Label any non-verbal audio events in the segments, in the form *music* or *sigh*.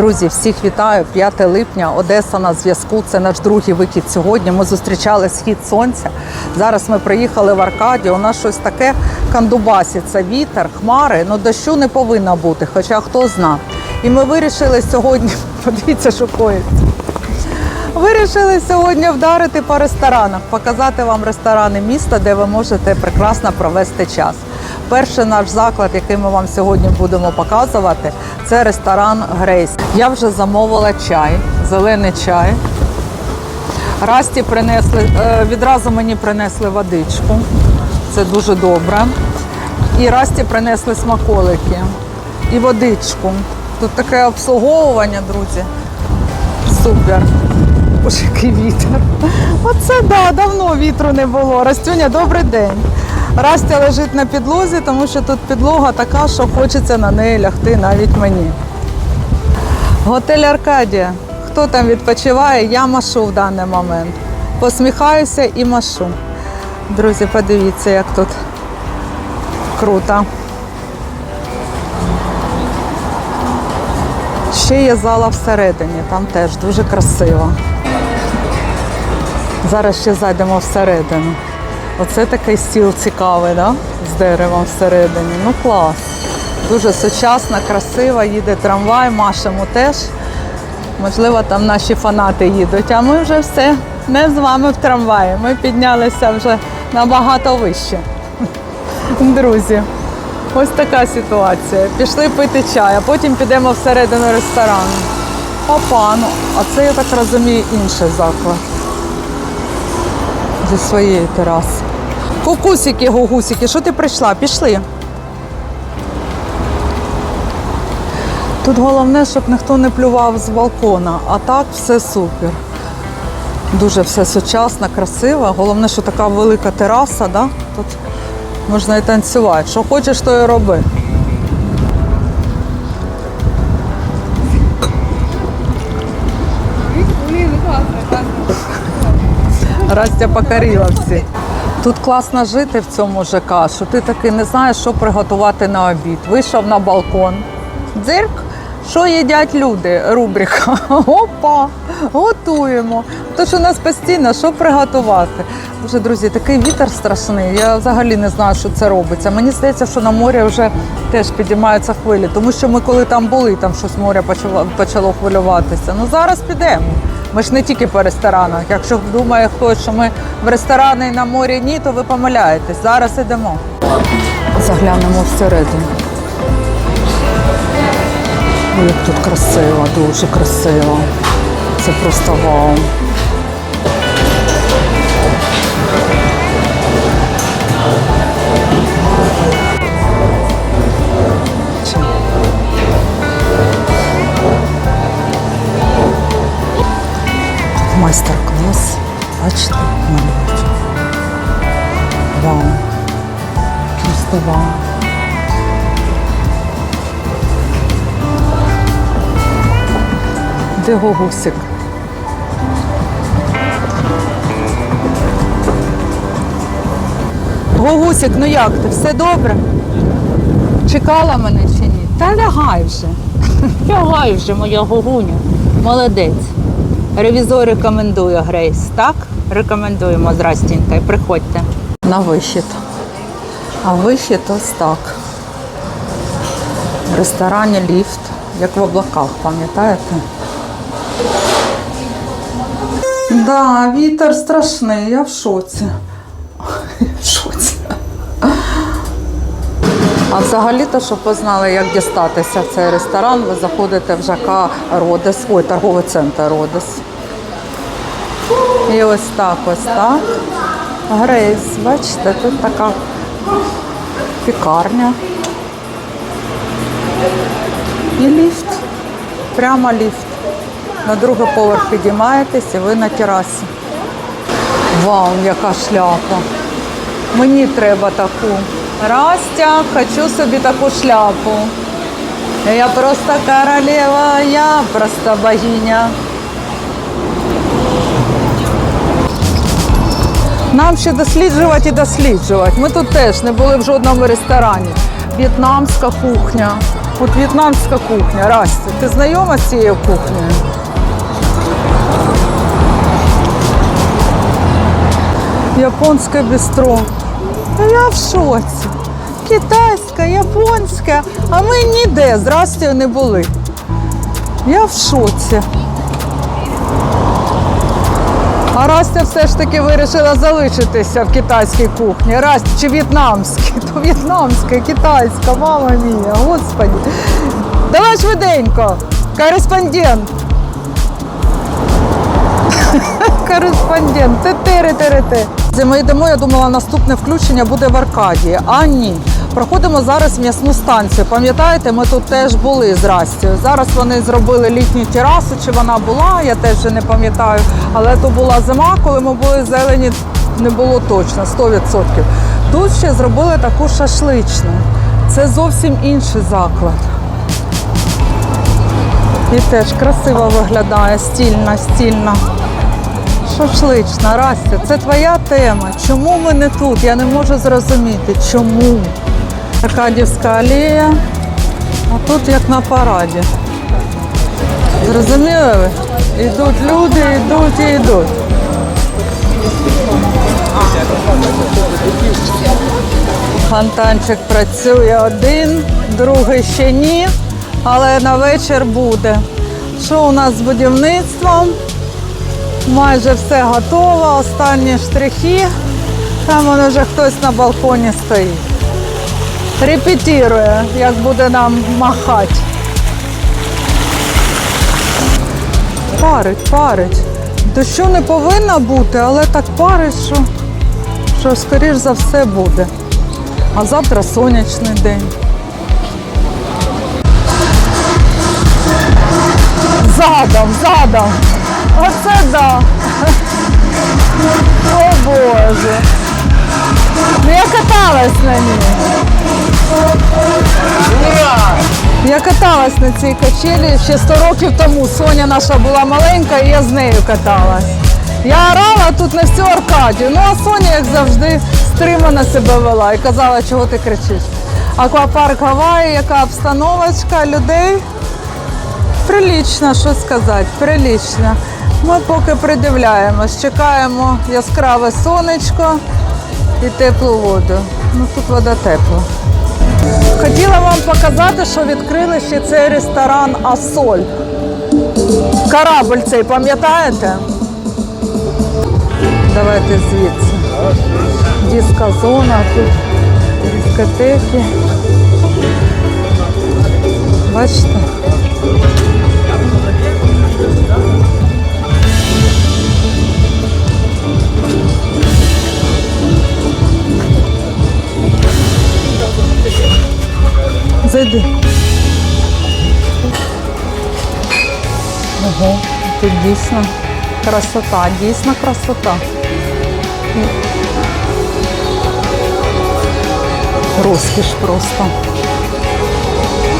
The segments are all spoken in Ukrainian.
Друзі, всіх вітаю. 5 липня, Одеса на зв'язку. Це наш другий вихід сьогодні. Ми зустрічали схід сонця. Зараз ми приїхали в Аркадію. У нас щось таке кандубаситься, вітер, хмари. Ну дощу не повинно бути, хоча хто зна. І ми вирішили сьогодні. *laughs* Подивіться, що коїться. Вирішили сьогодні вдарити по ресторанах, показати вам ресторани міста, де ви можете прекрасно провести час. Перший наш заклад, який ми вам сьогодні будемо показувати, це ресторан Грейс. Я вже замовила чай, зелений чай. Расті принесли, е, відразу мені принесли водичку. Це дуже добре. І Расті принесли смаколики і водичку. Тут таке обслуговування, друзі. Супер. Боже, який вітер. Оце да, давно вітру не було. Растюня, добрий день. Растя лежить на підлозі, тому що тут підлога така, що хочеться на неї лягти навіть мені. Готель Аркадія. Хто там відпочиває, я машу в даний момент. Посміхаюся і машу. Друзі, подивіться, як тут круто. Ще є зала всередині, там теж дуже красиво. Зараз ще зайдемо всередину. Оце такий стіл цікавий, да? з деревом всередині. Ну клас. Дуже сучасна, красива, їде трамвай, машемо теж. Можливо, там наші фанати їдуть, а ми вже все не з вами в трамваї. Ми піднялися вже набагато вище. Друзі, ось така ситуація. Пішли пити чай, а потім підемо всередину ресторану. Опа, ну, а це, я так розумію, інший заклад. Зі своєї тераси. Кукусики, гугусики, що ти прийшла? Пішли. Тут головне, щоб ніхто не плював з балкона, а так все супер. Дуже все сучасно, красиво. Головне, що така велика тераса, да? тут можна і танцювати. Що хочеш, то і роби. Растя покорила всі. Тут класно жити в цьому ЖК, що ти таки не знаєш, що приготувати на обід. Вийшов на балкон. Дзирк, що їдять люди? Рубрика. *laughs* Опа, готуємо. Тож у нас постійно що приготувати. Дуже, друзі, такий вітер страшний. Я взагалі не знаю, що це робиться. Мені здається, що на морі вже теж підіймаються хвилі, тому що ми коли там були, там щось море почало, почало хвилюватися. Ну зараз підемо. Ми ж не тільки по ресторанах. Якщо думає хтось, що ми в ресторани на морі ні, то ви помиляєтесь. Зараз ідемо. Заглянемо всередину. Як тут красиво, дуже красиво. Це просто вау. Бачите, малюють. Вау. Просто вау. Де гогусик? Гогусик, ну як ти? Все добре? Чекала мене чи ні? Та лягай вже. Лягай вже, моя гогуня. Молодець. Ревізор рекомендує Грейс, так? Рекомендуємо з Растінькою. Приходьте. На вихід. А вихід ось так. В ресторані ліфт, як в облаках, пам'ятаєте? Да, вітер страшний, я в шоці. *laughs* В шоці. А взагалі-то, щоб ви знали, як дістатися в цей ресторан, ви заходите в ЖК Родес, ой, торговий центр Родес. І ось так, ось так. Грейс, бачите, тут така пікарня. І ліфт. Прямо ліфт. На другий поверх підіймаєтесь і ви на терасі. Вау, яка шляпа. Мені треба таку. Растя, хочу собі таку шляпу. Я просто королева, я просто богиня. Нам ще досліджувати і досліджувати. Ми тут теж не були в жодному ресторані. В'єтнамська кухня. От в'єтнамська кухня. Расті, ти знайома з цією кухнею? Японське бістро. Я в шоці. Китайська, японська, а ми ніде з не були. Я в шоці. А Растя все ж таки вирішила залишитися в китайській кухні. Растя чи в'єтнамській? То в'єтнамська, китайська, мама мія, господи. Давай швиденько, кореспондент. *laughs* Кореспондент, ти-ти-ри-ти-ри-ти. Ми йдемо, я думала, наступне включення буде в Аркадії. А ні. Проходимо зараз м'ясну станцію. Пам'ятаєте, ми тут теж були з Растю. Зараз вони зробили літню терасу, чи вона була, я теж не пам'ятаю. Але то була зима, коли ми були зелені, не було точно, 100%. Тут ще зробили таку шашличну. Це зовсім інший заклад. І теж красиво виглядає, стільна, стільна. Шашлична, Растя, це твоя тема. Чому ми не тут? Я не можу зрозуміти. Чому? Аркадівська алея, а тут як на параді. Зрозуміли ви? Ідуть люди, йдуть і йдуть. Фонтанчик працює один, другий ще ні, але на вечір буде. Що у нас з будівництвом? Майже все готово, останні штрихи. Там вон вже хтось на балконі стоїть. Репетирує, як буде нам махати. Парить, парить. Дощу не повинно бути, але так парить, що, що скоріш за все буде. А завтра сонячний день. Задом, задом. Оце да. О Боже. Ну я каталась на ній. Я каталась на цій качелі ще 100 років тому. Соня наша була маленька і я з нею каталась. Я орала тут на всю Аркадію. Ну а Соня, як завжди, стримано себе вела і казала, чого ти кричиш. Аквапарк Гаваї, яка обстановочка людей. Прилічно, що сказати, прилічно. Ми поки придивляємось, чекаємо яскраве сонечко і теплу воду. Ну тут вода тепла. Хотіла вам показати, що відкрили ще цей ресторан Асоль. Корабль цей, пам'ятаєте? Давайте звідси. Дискозона, тут дискотеки. Бачите? Зайди. Ого, тут дійсно красота, дійсно красота. Розкіш просто.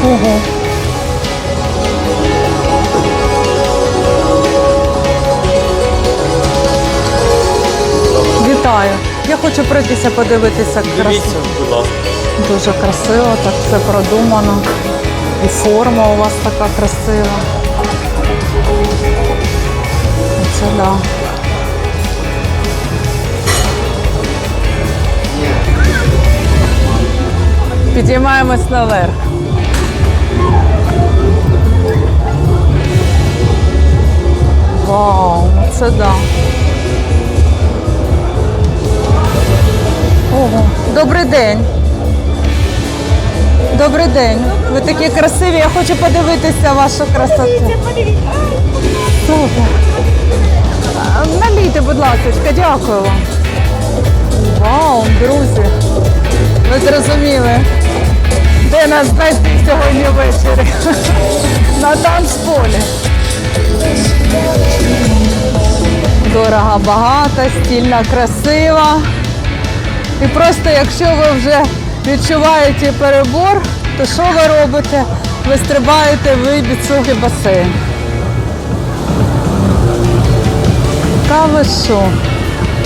Ого. Вітаю. Я хочу пройтися подивитися красу. Дивіться, будь ласка. Дуже красиво, так все продумано. І форма у вас така красива. Це да. Підіймаємось наверх. Вау, це да. Ого, добрий день. Добрий день. Ви такі красиві. Я хочу подивитися вашу красоту. Супер. А, Налійте, будь ласка, дякую вам. Вау, друзі. Ви зрозуміли, де нас знайти сьогодні ввечері? *laughs* На танцполі. Дорога багата, стільна красива. І просто якщо ви вже відчуваєте перебор, то що ви робите? Ви стрибаєте в вибіцухий басейн. Та ви що?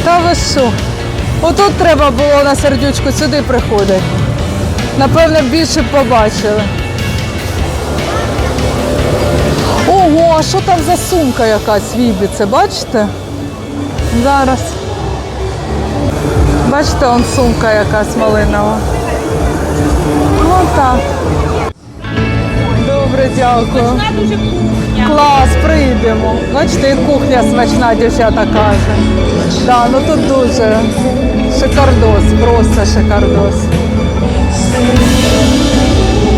Та ви що? Отут треба було на сердючку сюди приходити. Напевно, більше б побачили. а що там за сумка якась вібіце, бачите? Зараз. Бачите, он сумка якась малинова. Ну. Добре, дякую. Клас, прийдемо. Бачите, і кухня смачна, дівчата каже. Да, ну тут дуже шикардос, просто шикардос.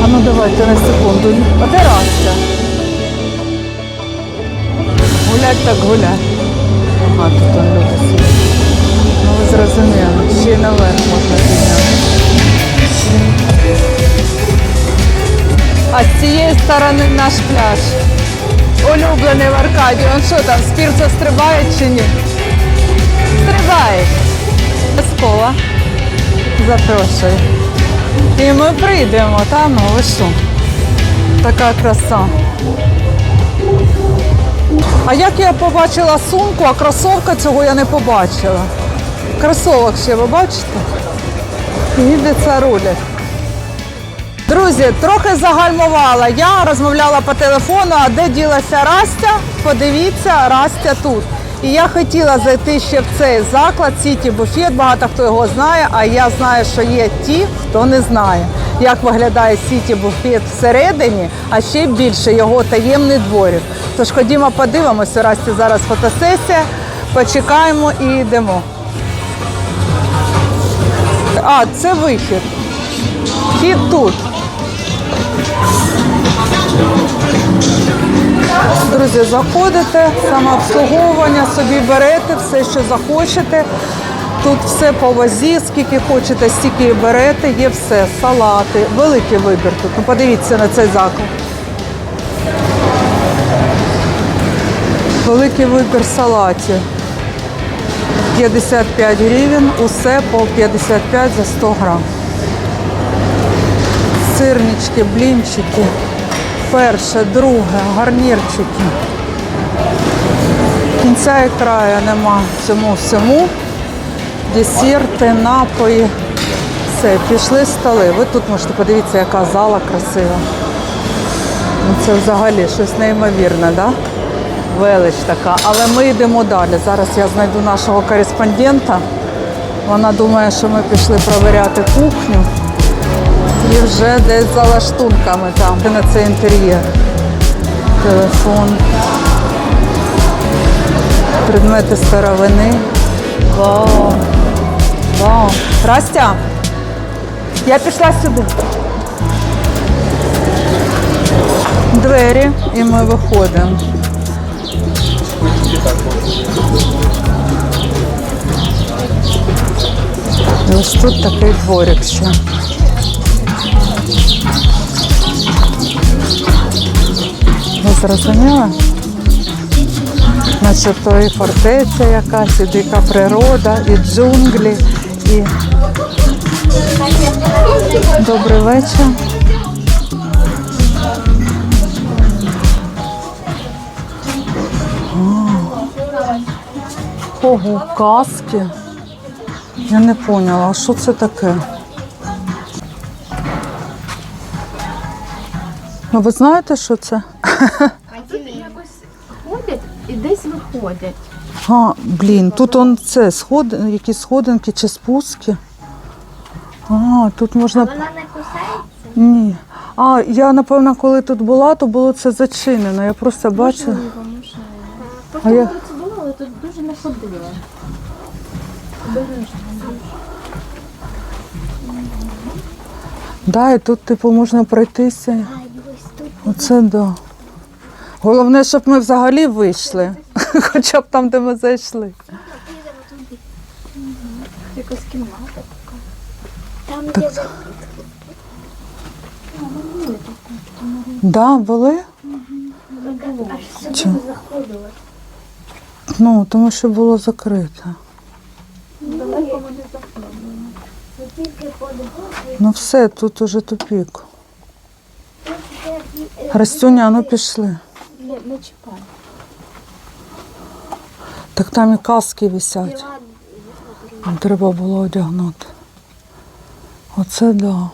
А ну давайте на секунду. А? Гулять так гулять. Ага, тут люди сидять. Ну ви зрозуміли, ще й наверх можна підняти. А з цієї сторони наш пляж. Улюблений в Аркадії. Он що там, спірця стрибає чи ні? Стрибає. Обов'язково. Запрошую. І ми прийдемо, та ну ви що? Така краса. А як я побачила сумку, а кросовка цього я не побачила. Кросовок ще ви бачите? Їдеться рулять. Друзі, трохи загальмувала. Я розмовляла по телефону, а де ділася Растя? Подивіться, Растя тут. І я хотіла зайти ще в цей заклад, Сіті Буфет. Багато хто його знає, а я знаю, що є ті, хто не знає, як виглядає Сіті Буфет всередині, а ще більше його таємний дворик. Тож ходімо, подивимося. Расті зараз фотосесія. Почекаємо і йдемо. А, це вихід. Вхід тут. Друзі, заходите, самообслуговування, собі берете все, що захочете. Тут все по вазі, скільки хочете, стільки берете, є все, салати, великий вибір тут. Ну, подивіться на цей заклад. Великий вибір салатів. 55 гривень, усе по 55 за 100 грам. Сирнички, блінчики. Перше, друге, гарнірчики. Кінця і краю нема цьому всьому. Десерти, напої. Все, пішли столи. Ви тут можете подивитися, яка зала красива. Ну, Це взагалі щось неймовірне, да? Велич така. Але ми йдемо далі. Зараз я знайду нашого кореспондента. Вона думає, що ми пішли провіряти кухню. І вже десь за лаштунками там. На це інтер'єр. Телефон. Предмети старовини. Вау. Вау. Растя, я пішла сюди. Двері і ми виходимо. І ось тут такий дворик ще. Ви зрозуміли? Начебто і фортеця якась, і дика природа, і джунглі, і добрий вечір. Ого, каски. Я не поняла, що це таке? А ви знаєте, що це? якось ходять і десь виходять. А, блін, тут он це сход, якісь сходинки чи спуски. А, тут можна. Вона не кусається? Ні. А, я напевно, коли тут була, то було це зачинено. Я просто бачила. Просто А я- я... це було, але тут дуже не ходила. Обережно. Да, і тут, типу, можна пройтися. Оце да. Головне, щоб ми взагалі вийшли. *laughs* Хоча б там, де ми зайшли. Якась кімната така. Там, де за- Да, були? аж заходили. Ну, тому що було закрито. Далеко тільки подивилися, Ну все, тут уже тупік. Де- ну пішли. Не, не чіпай. Так там і каски висять. Треба було одягнути. Оце да.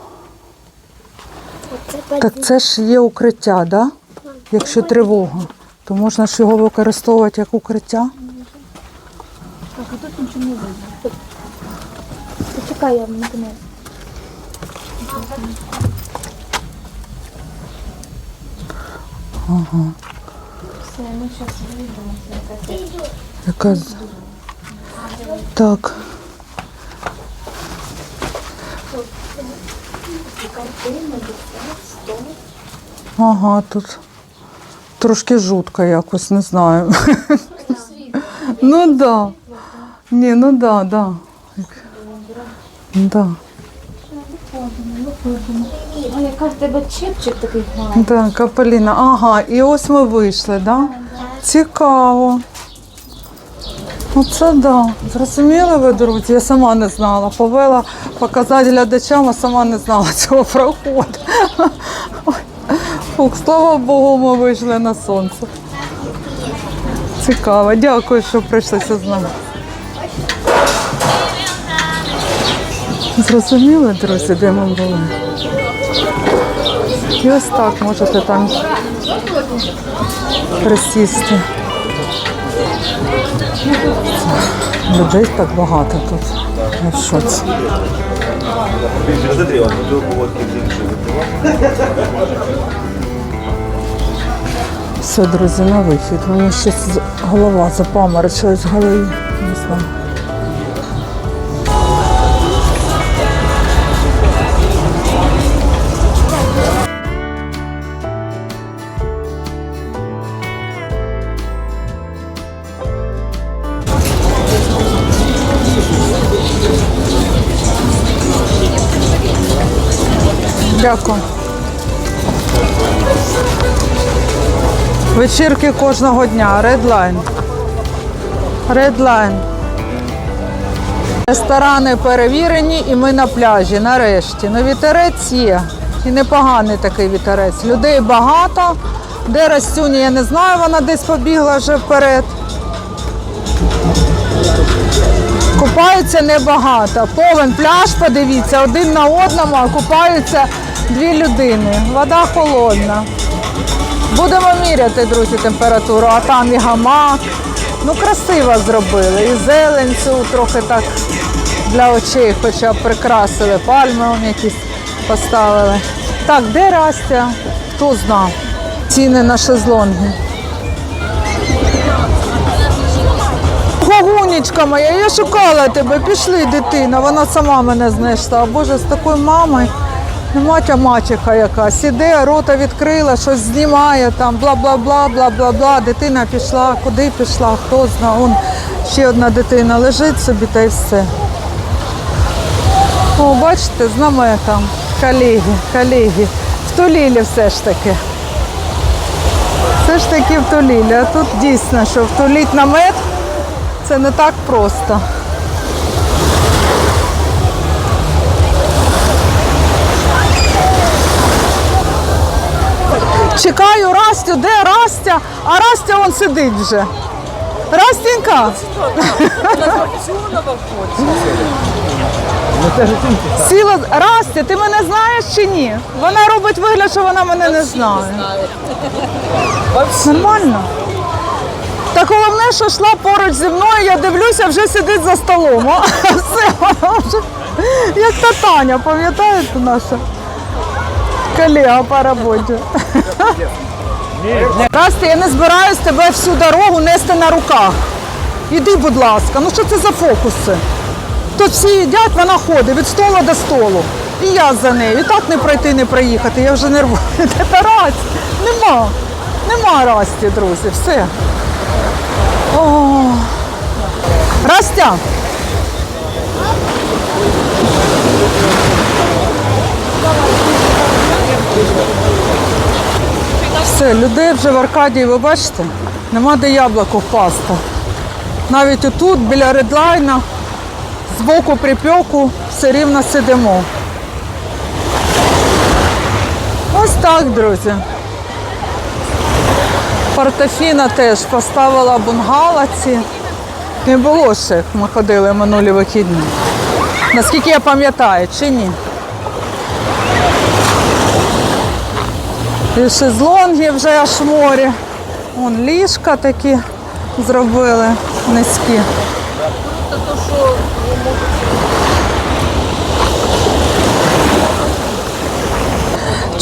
Так це ж є укриття, да? Якщо тривога. То можна ж його використовувати як укриття. Так, а тут нічого не видно. Почекай, я вмкну. Все, ну зараз вийдемо. Яка... Так. Ага, тут трошки жутко якось, не знаю. Ну да. Ні, ну да, да. Да. А яка в тебе чепчик такий гарний. Да, Каполіна. Ага, і ось ми вийшли, да? Цікаво. Оце да. Зрозуміли ви, друзі? Я сама не знала. Повела показати глядачам, а сама не знала *laughs* цього проходу. Слава Богу, ми вийшли на сонце. Цікаво. Дякую, що прийшлися з нами. Зрозуміли, друзі, де ми були? І ось так можете там присісти. Людей так багато тут. Я в шоці. Все, друзі, на вихід. Мені щось голова запаморочилась в голові. Не знаю. Дякую. Вечірки кожного дня. Redline. Redline. Ресторани перевірені і ми на пляжі нарешті. Ну вітерець є. І непоганий такий вітерець. Людей багато. Де Растюня, я не знаю, вона десь побігла вже вперед. Купаються небагато. Повен пляж, подивіться, один на одному, а купаються дві людини. Вода холодна. Будемо міряти, друзі, температуру, а там і гамак. Ну, красиво зробили. І зелень цю трохи так для очей, хоча б прикрасили. Пальми вон якісь поставили. Так, де Растя? Хто знав? Ціни на шезлонги. Гогунечка моя, я шукала тебе, пішли, дитина. Вона сама мене знайшла. Боже, з такою мамою. Ну, Матя мачеха якась. Іде, рота відкрила, щось знімає там, бла-бла-бла, бла-бла-бла. Дитина пішла, куди пішла, хто знає. Он ще одна дитина лежить собі та й все. О, бачите, з наметом. Колеги, колеги. В Тулілі все ж таки. Все ж таки в Тулілі. А тут дійсно, що втуліть намет це не так просто. Чекаю Растю, де Растя? А Растя он сидить вже. Растінька. Сіла Растя, ти мене знаєш чи ні? Вона робить вигляд, що вона мене не знає. Нормально. Так головне, що йшла поруч зі мною, я дивлюся, вже сидить за столом. О, *laughs* Все, вона вже як та Таня, пам'ятаєте наша колега по роботі. Расти, я не збираюсь тебе всю дорогу нести на руках. Іди, будь ласка, ну що це за фокуси? Тут всі їдять, вона ходить від столу до столу. І я за нею. І так не пройти, не проїхати. Я вже нервую. *laughs* Та Расті? Нема. Нема Расті, друзі, все. О. Растя. Все, людей вже в Аркадії, ви бачите, нема де яблуко впасти. Навіть отут, біля редлайна, з боку припеку все рівно сидимо. Ось так, друзі. Портофіна теж поставила бунгало ці. Не було ще, як ми ходили минулі вихідні. Наскільки я пам'ятаю, чи ні? І шезлонги вже аж море. Вон ліжка такі зробили низькі.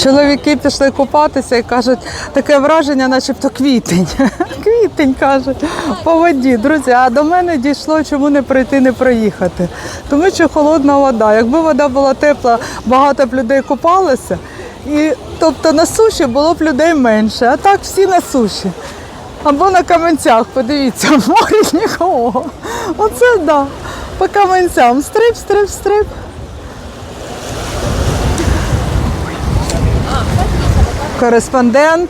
Чоловіки пішли купатися і кажуть, таке враження, начебто квітень. *laughs* Квітень кажуть по воді. Друзі, а до мене дійшло, чому не пройти, не проїхати. Тому що холодна вода. Якби вода була тепла, багато б людей купалося. І тобто на суші було б людей менше, а так всі на суші. Або на каменцях, подивіться, *laughs* в морі нікого. Оце да. По каменцям. Стрип, стрип, стрип. Кореспондент.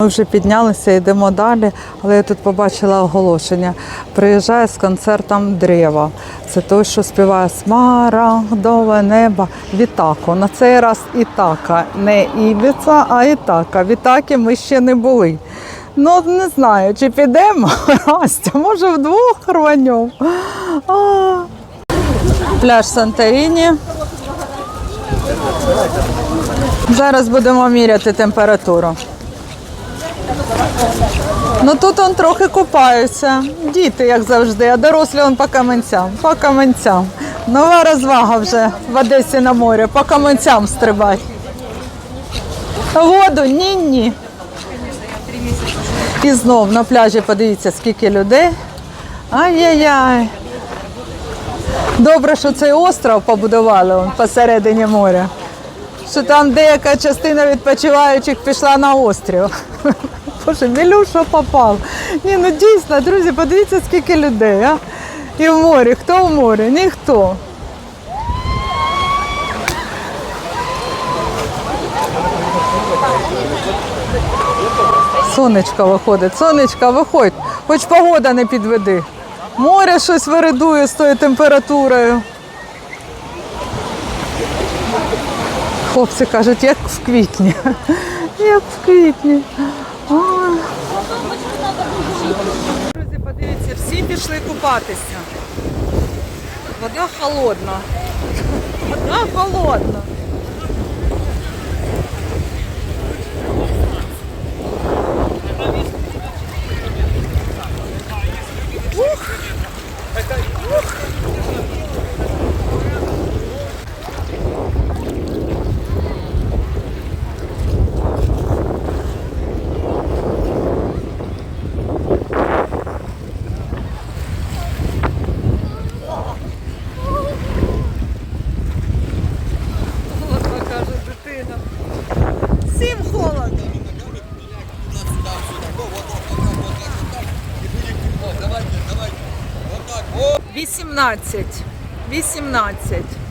Ми вже піднялися, йдемо далі, але я тут побачила оголошення. Приїжджає з концертом Древа. Це той, що співає Смарагдове небо Вітако. На цей раз Ітака. Не Ібіца, а Ітака. В Ітакі ми ще не були. Ну, не знаю, чи підемо, *laughs* Растя, може вдвох рванем. Пляж Санторіні. Зараз будемо міряти температуру. Ну тут он трохи купаються. Діти, як завжди, а дорослі он по каменцям. По каменцям. Нова розвага вже в Одесі на морі. По каменцям стрибать. Воду ні-ні. І знов на пляжі подивіться, скільки людей. Ай-яй-яй. Добре, що цей остров побудували посередині моря. Що там деяка частина відпочиваючих пішла на острів. *laughs* Боже, Мілюша попав. Ні, ну дійсно, друзі, подивіться, скільки людей, а? І в морі. Хто в морі? Ніхто. Сонечко виходить, сонечко, виходь, хоч погода не підведи. Море щось виридує з тою температурою. Хлопці кажуть, як в квітні. *laughs* Як в квітні. Друзі, подивіться, всі пішли купатися. Вода холодна. Вода холодна. Холодно, 18. 18.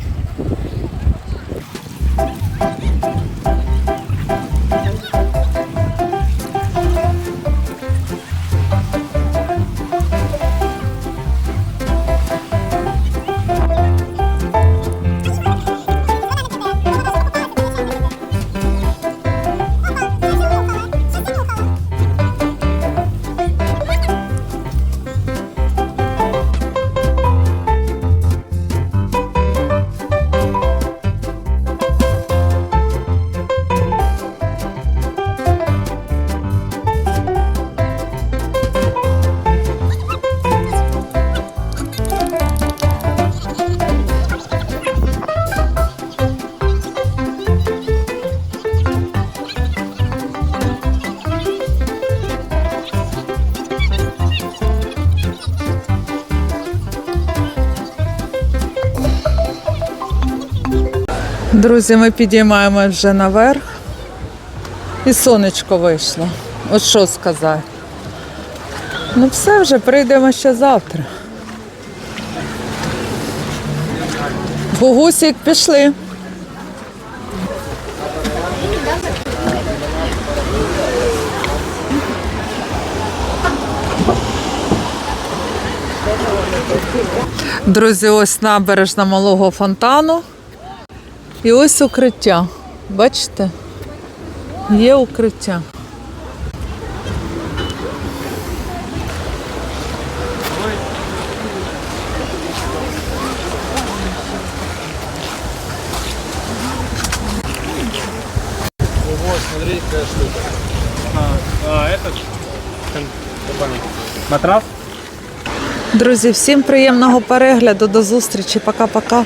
Друзі, ми підіймаємо вже наверх. І сонечко вийшло. От що сказати. Ну все вже, прийдемо ще завтра. Гугусік, пішли. Друзі, ось набережна малого фонтану. І ось укриття. Бачите? Є укриття. Ого, смотри, какая штука. А. Матрас? Друзі, всім приємного перегляду. До зустрічі. Пока-пока.